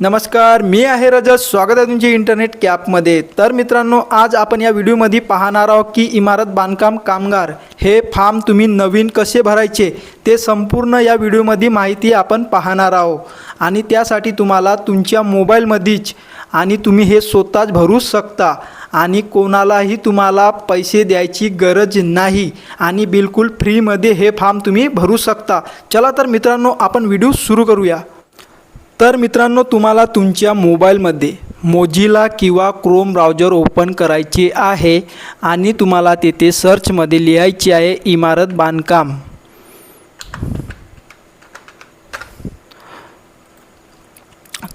नमस्कार मी आहे रजत. स्वागत आहे तुमचे इंटरनेट कॅपमध्ये तर मित्रांनो आज आपण या व्हिडिओमध्ये पाहणार आहोत की इमारत बांधकाम कामगार हे फॉर्म तुम्ही नवीन कसे भरायचे ते संपूर्ण या व्हिडिओमध्ये माहिती आपण पाहणार आहोत. आणि त्यासाठी तुम्हाला तुमच्या मोबाईलमध्येच आणि तुम्ही हे स्वतःच भरू शकता. आणि कोणालाही तुम्हाला पैसे द्यायची गरज नाही. आणि बिलकुल फ्रीमध्ये हे फॉर्म तुम्ही भरू शकता. चला तर मित्रांनो आपण व्हिडिओ सुरू करूया. तर मित्रांनो तुम्हाला तुमच्या मोबाईलमध्ये मोजिला किंवा क्रोम ब्राउजर ओपन करायचे आहे आणि तुम्हाला तेथे सर्चमध्ये लिहायचे आहे इमारत बांधकाम.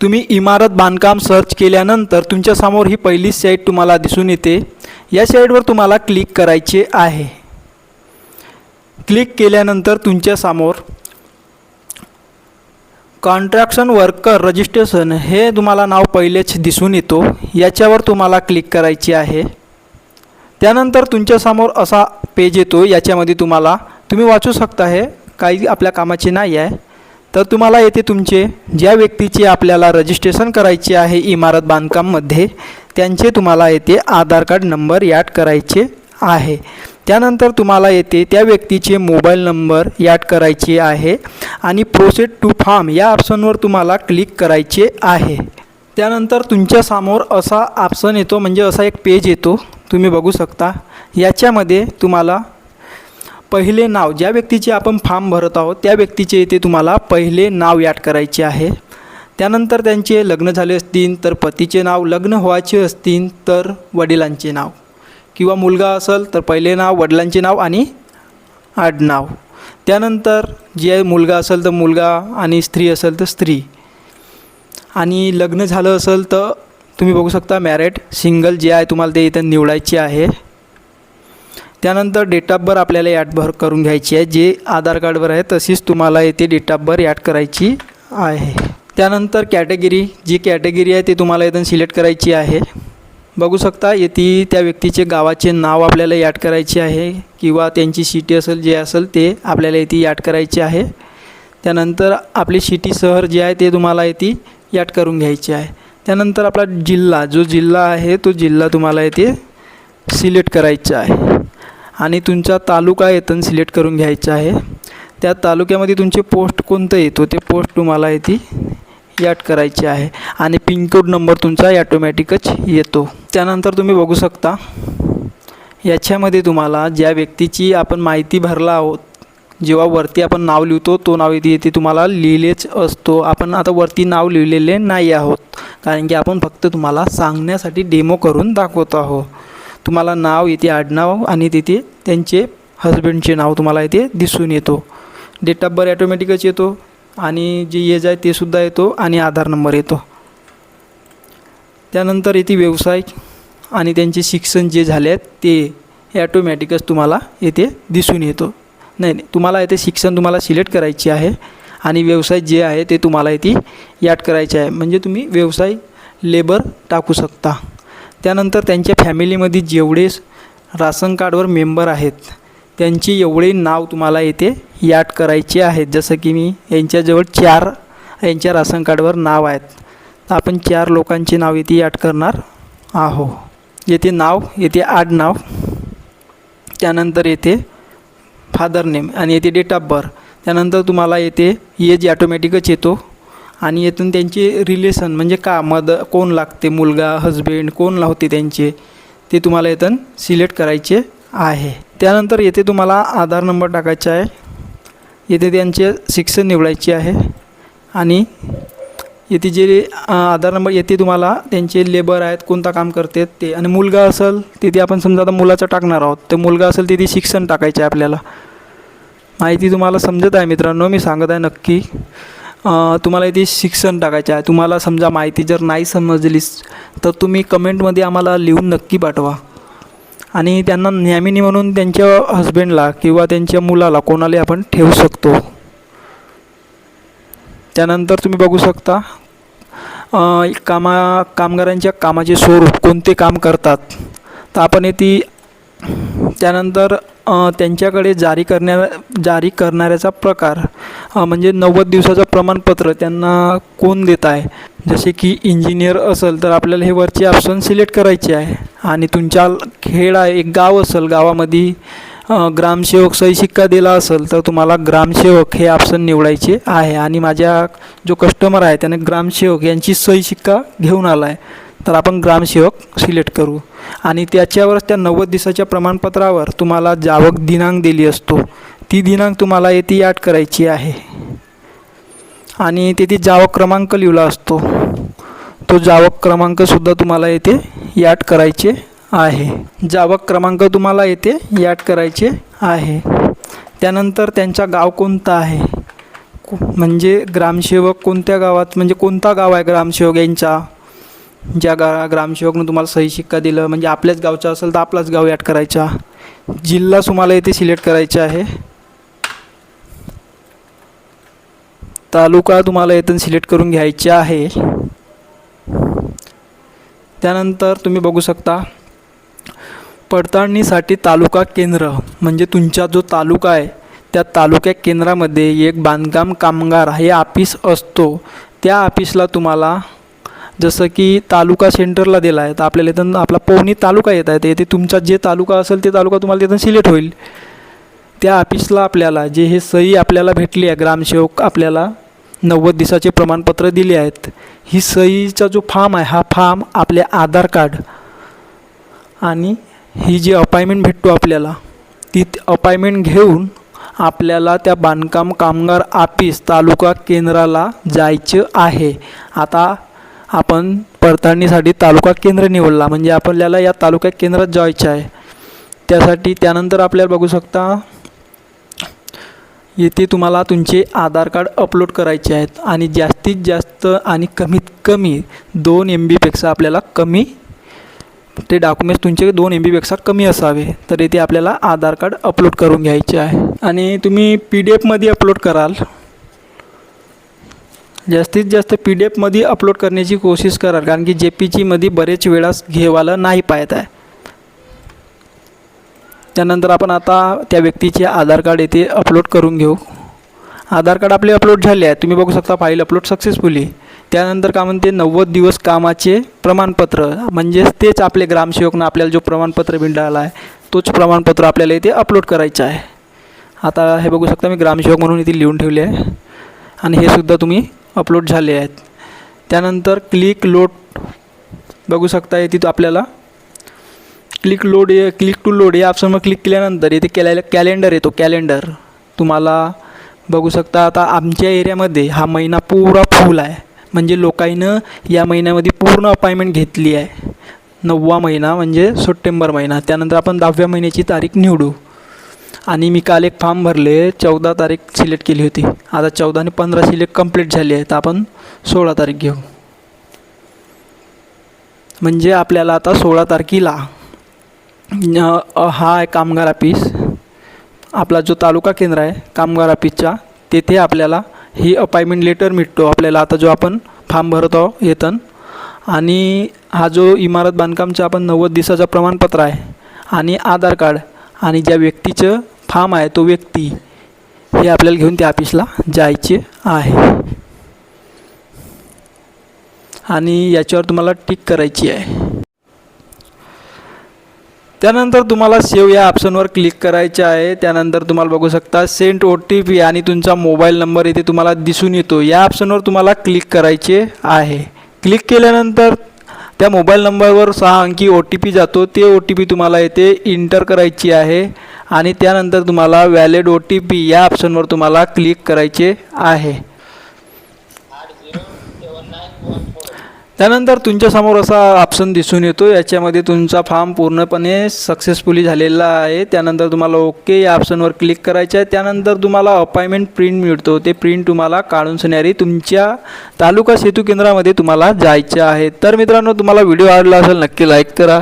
तुम्ही इमारत बांधकाम सर्च केल्यानंतर तुमच्यासमोर ही पहिली साईट तुम्हाला दिसून येते. या साईटवर तुम्हाला क्लिक करायचे आहे. क्लिक केल्यानंतर तुमच्यासमोर कॉन्ट्रॅक्शन वर्कर रजिस्ट्रेशन हे तुम्हाला नाव पहिलेच दिसून येतो. याच्यावर तुम्हाला क्लिक करायची आहे. त्यानंतर तुमच्यासमोर असा पेज येतो. याच्यामध्ये तुम्हाला तुम्ही वाचू शकता हे. काही आपल्या कामाचे नाही आहे. तर तुम्हाला येथे तुमचे ज्या व्यक्तीचे आपल्याला रजिस्ट्रेशन करायचे आहे इमारत बांधकाममध्ये त्यांचे तुम्हाला येथे आधार कार्ड नंबर ॲड करायचे. आहे. त्यानंतर तुम्हाला येथे त्या व्यक्तीचे मोबाईल नंबर ॲड करायचे आहे आणि प्रोसेड टू फार्म या ऑप्शनवर तुम्हाला क्लिक करायचे आहे. त्यानंतर तुमच्यासमोर असा ऑप्शन येतो म्हणजे असा एक पेज येतो. तुम्ही बघू शकता. याच्यामध्ये तुम्हाला पहिले नाव ज्या व्यक्तीचे आपण फॉर्म भरत आहोत त्या व्यक्तीचे येथे तुम्हाला पहिले नाव ॲड करायचे आहे. त्यानंतर त्यांचे लग्न झाले असतील तर पतीचे नाव लग्न व्हायचे असतील तर वडिलांचे नाव. किंवा मुलगा असेल तर पहिले नाव वडिलांचे नाव आणि आडनाव. त्यानंतर जे मुलगा असेल तर मुलगा आणि स्त्री असेल तर स्त्री. आणि लग्न झालं असेल तर तुम्ही बघू शकता मॅरेट सिंगल जे आहे तुम्हाला ते इथं निवडायचे आहे. त्यानंतर डेट ऑफ बर्थ आपल्याला ॲड भर करून घ्यायची आहे. जे आधार कार्डवर आहे तशीच तुम्हाला येथे डेट ऑफ बर्थ ॲड करायची आहे. त्यानंतर कॅटेगरी जी कॅटेगरी आहे ती तुम्हाला इथून सिलेक्ट करायची आहे. बघू शकता येथे त्या व्यक्तीचे गावाचे नाव आपल्याला याड करायचे आहे किंवा त्यांची सिटी असेल जे असेल ते आपल्याला येथे याड करायचे आहे. त्यानंतर आपली सिटी शहर जे आहे ते तुम्हाला येते ॲड करून घ्यायचे आहे. त्यानंतर आपला जिल्हा जो जिल्हा आहे तो जिल्हा तुम्हाला येथे सिलेक्ट करायचा आहे. आणि तुमचा तालुका येथून सिलेक्ट करून घ्यायचा आहे. त्या तालुक्यामध्ये तुमचे पोस्ट कोणतं येतो ते पोस्ट तुम्हाला येते याट करायचे आहे. आणि पिनकोड नंबर तुमचा ॲटोमॅटिकच येतो. त्यानंतर तुम्ही बघू शकता याच्यामध्ये तुम्हाला ज्या व्यक्तीची आपण माहिती भरला आहोत जेव्हा वरती आपण नाव लिहितो तो नाव येते येथे तुम्हाला लिहिलेच असतो. आपण आता वरती नाव लिहिलेले नाही आहोत कारण की आपण फक्त तुम्हाला सांगण्यासाठी डेमो करून दाखवत आहोत. तुम्हाला नाव येते आडनाव आणि तिथे त्यांचे हजबंडचे नाव तुम्हाला येथे दिसून येतो. डेट ऑफ बर्थ ॲटोमॅटिकच येतो. आणि जे एज आहे ते सुद्धा येतो आणि आधार नंबर येतो. त्यानंतर येते व्यवसाय आणि त्यांचे शिक्षण जे झाले आहेत ते ॲटोमॅटिकच तुम्हाला येथे दिसून येतो. नाही नाही तुम्हाला येथे शिक्षण तुम्हाला सिलेक्ट करायचे आहे आणि व्यवसाय जे आहे ते तुम्हाला येथे ॲड करायचे आहे. म्हणजे तुम्ही व्यवसाय लेबर टाकू शकता. त्यानंतर त्यांच्या फॅमिलीमध्ये जेवढे राशन कार्डवर मेंबर आहेत त्यांचे एवढे नाव तुम्हाला येथे याट करायचे आहेत. जसं की मी यांच्याजवळ चार यांच्या राशन कार्डवर नाव आहेत. तर आपण चार लोकांचे नाव येथे याड करणार आहो येथे नाव येथे आठ नाव त्यानंतर येथे फादर नेम आणि येथे डेट ऑफ बर्थ. त्यानंतर तुम्हाला येथे एज ॲटोमॅटिकच येतो आणि येथून त्यांचे रिलेशन म्हणजे का मद कोण लागते मुलगा हजबेंड कोण लावते त्यांचे ते तुम्हाला येथून सिलेक्ट करायचे आहे. त्यानंतर येथे तुम्हाला आधार नंबर टाकायचा आहे. येथे त्यांचे शिक्षण निवडायचे आहे. आणि येथे जे आधार नंबर येथे तुम्हाला त्यांचे लेबर आहेत कोणता काम करते ते. आणि मुलगा असेल तिथे आपण समजा आता मुलाचं टाकणार आहोत तर मुलगा असेल तिथे शिक्षण टाकायचे आहे आपल्याला. माहिती तुम्हाला समजत आहे मित्रांनो मी सांगत आहे नक्की. तुम्हाला इथे शिक्षण टाकायचे आहे. तुम्हाला समजा माहिती जर नाही समजलीच तर तुम्ही कमेंटमध्ये आम्हाला लिहून नक्की पाठवा. आणि त्यांना न्यामिनी म्हणून त्यांच्या हस्बंडला किंवा त्यांच्या मुलाला कोणाला आपण ठेवू शकतो. त्यानंतर तुम्ही बघू शकता कामा कामगारांच्या कामाचे स्वरूप कोणते काम करतात. तर आपण येथे त्यानंतर त्यांच्याकडे जारी करण्या जारी करणाऱ्याचा प्रकार म्हणजे नव्वद दिवसाचं प्रमाणपत्र त्यांना कोण देत आहे? जसे की इंजिनियर असेल तर आपल्याला हे वरचे ऑप्शन सिलेक्ट करायचे आहे. आणि तुमच्या खेड आहे एक गाव असेल गावामध्ये ग्रामसेवक सही शिक्का दिला असेल तर तुम्हाला ग्रामसेवक हे ऑप्शन निवडायचे आहे. आणि माझ्या जो कस्टमर आहे त्याने ग्रामसेवक यांची सही शिक्का घेऊन आला आहे. तर आपण ग्रामसेवक सिलेक्ट करू. आणि त्याच्यावरच त्या नव्वद दिवसाच्या प्रमाणपत्रावर तुम्हाला जावक दिनांक दिली असतो. ती दिनांक तुम्हाला येथे ॲड करायची आहे. आणि तिथे जावक क्रमांक लिहिला असतो. तो जावक क्रमांकसुद्धा तुम्हाला येथे याट करायचे आहे. जावक क्रमांक तुम्हाला येथे याट करायचे आहे. त्यानंतर त्यांचा गाव कोणता आहे? म्हणजे ग्रामसेवक कोणत्या गावात म्हणजे कोणता गाव आहे ग्रामसेवक यांचा? ज्या गा ग्रामसेवकनं तुम्हाला सही शिक्का दिलं म्हणजे आपल्याच गावचा असेल तर आपलाच गाव ॲड करायचा. जिल्हा तुम्हाला इथे सिलेक्ट करायचा आहे. तालुका तुम्हाला इथून सिलेक्ट करून घ्यायचा आहे. त्यानंतर तुम्ही बघू शकता पडताळणीसाठी तालुका केंद्र म्हणजे तुमचा जो तालुका आहे त्या तालुक्या केंद्रामध्ये एक बांधकाम कामगार हे ऑफिस असतो. त्या ऑफिसला तुम्हाला जसं की तालुका सेंटरला दिला आहे तर आपल्याला इथून आपला पवनी तालुका येत आहे ते तुमचा जे तालुका असेल ते तालुका तुम्हाला तिथून सिलेक्ट होईल. त्या ऑफिसला आपल्याला जे हे सही आपल्याला भेटली आहे ग्रामसेवक आपल्याला नव्वद दिवसाचे प्रमाणपत्र दिले आहेत. ही सहीचा जो फॉर्म आहे हा फॉर्म आपले आधार कार्ड आणि ही जी अपॉइंटमेंट भेटतो आपल्याला ती अपॉइंटमेंट घेऊन आपल्याला त्या बांधकाम कामगार ऑफिस तालुका केंद्राला जायचं आहे. आता आपण पडताळणीसाठी तालुका केंद्र निवडला. म्हणजे आपल्याला या तालुका केंद्रात जायचं आहे. त्यासाठी त्यानंतर आपल्याला बघू शकता येथे तुम्हाला तुमचे आधार कार्ड अपलोड करायचे आहेत. आणि जास्तीत जास्त आणि कमीत कमी दोन एम बीपेक्षा आपल्याला कमी ते डॉक्युमेंट्स तुमचे दोन एम बीपेक्षा कमी असावे. तर येथे आपल्याला आधार कार्ड अपलोड करून घ्यायचे आहे. आणि तुम्ही पी डी एफमध्ये अपलोड कराल. जास्तीत जास्त पी डी एफमध्ये अपलोड करण्याची कोशिश कराल कारण की जे पी जीमध्ये बरेच वेळास घेवाला नाही पाहत आहे. त्यानंतर आपण आता त्या व्यक्तीचे आधार कार्ड येथे अपलोड करून घेऊ. आधार कार्ड आपले अपलोड झाले आहे तुम्ही बघू शकता फाईल अपलोड सक्सेसफुली त्यानंतर का म्हणते नव्वद दिवस कामाचे प्रमाणपत्र म्हणजेच तेच आपले ग्रामसेवकनं आपल्याला जो प्रमाणपत्र मिळाला आहे तोच प्रमाणपत्र आपल्याला इथे अपलोड करायचं आहे. आता हे बघू शकता मी ग्रामसेवक म्हणून इथे लिहून ठेवले आहे. आणि हे सुद्धा तुम्ही अपलोड झाले आहेत. त्यानंतर क्लिक लोड बघू शकता येते तो आपल्याला click load click to load या ऑप्शनवर क्लिक केल्यानंतर येथे कॅले कॅलेंडर येतो कॅलेंडर तुम्हाला बघू शकता आता आमच्या एरियामध्ये हा महिना पुरा फुल आहे. म्हणजे लोकांनं या महिन्यामध्ये पूर्ण अपॉइंटमेंट घेतली आहे. नववा महिना म्हणजे सप्टेंबर महिना. त्यानंतर आपण दहाव्या महिन्याची तारीख निवडू. आणि मी काल एक फॉर्म भरले चौदा तारीख सिलेक्ट केली होती. आता चौदा आणि पंधरा सिलेक्ट कंप्लीट झाली आहे तर आपण सोळा तारीख घेऊ. म्हणजे आपल्याला आता सोळा तारखेला हा आहे कामगार ऑफिस आपला जो तालुका केंद्र आहे कामगार ऑफिसचा तेथे आपल्याला ही अपॉइंटमेंट लेटर मिळतो. आपल्याला आता जो आपण फॉर्म भरत आहो येतन आणि हा जो इमारत बांधकामचा आपण नव्वद दिवसाचा प्रमाणपत्र आहे आणि आधार कार्ड आणि ज्या व्यक्तीचं फार्म आहे तो व्यक्ती. हे आपल्याला घेऊन त्या ऑफिसला जायचे आहे. आणि याच्यावर तुम्हाला टिक करायची आहे. त्यानंतर तुम्हाला सेव्ह या ऑप्शनवर क्लिक करायचे आहे. त्यानंतर तुम्हाला बघू शकता सेंट ओ टी पी आणि तुमचा मोबाईल नंबर इथे तुम्हाला दिसून येतो. या ऑप्शनवर तुम्हाला क्लिक करायचे आहे. क्लिक केल्यानंतर त्या मोबाईल नंबरवर सहा अंकी ओ टी पी जातो. ते ओ टी पी तुम्हाला येथे इंटर करायची आहे. आणि त्यानंतर तुम्हाला व्हॅलिड ओ टी पी या ऑप्शनवर तुम्हाला क्लिक करायचे आहे. त्यानंतर तुमच्यासमोर असा ऑप्शन दिसून येतो याच्यामध्ये तुमचा फॉर्म पूर्णपणे सक्सेसफुली झालेला आहे. त्यानंतर तुम्हाला ओके या ऑप्शनवर क्लिक करायचं आहे. त्यानंतर तुम्हाला अपॉइंटमेंट प्रिंट मिळतो. ते प्रिंट तुम्हाला काढून सणारी तुमच्या तालुका सेतू केंद्रामध्ये तुम्हाला जायचं आहे. तर मित्रांनो तुम्हाला व्हिडिओ आवडला असेल नक्की लाईक करा.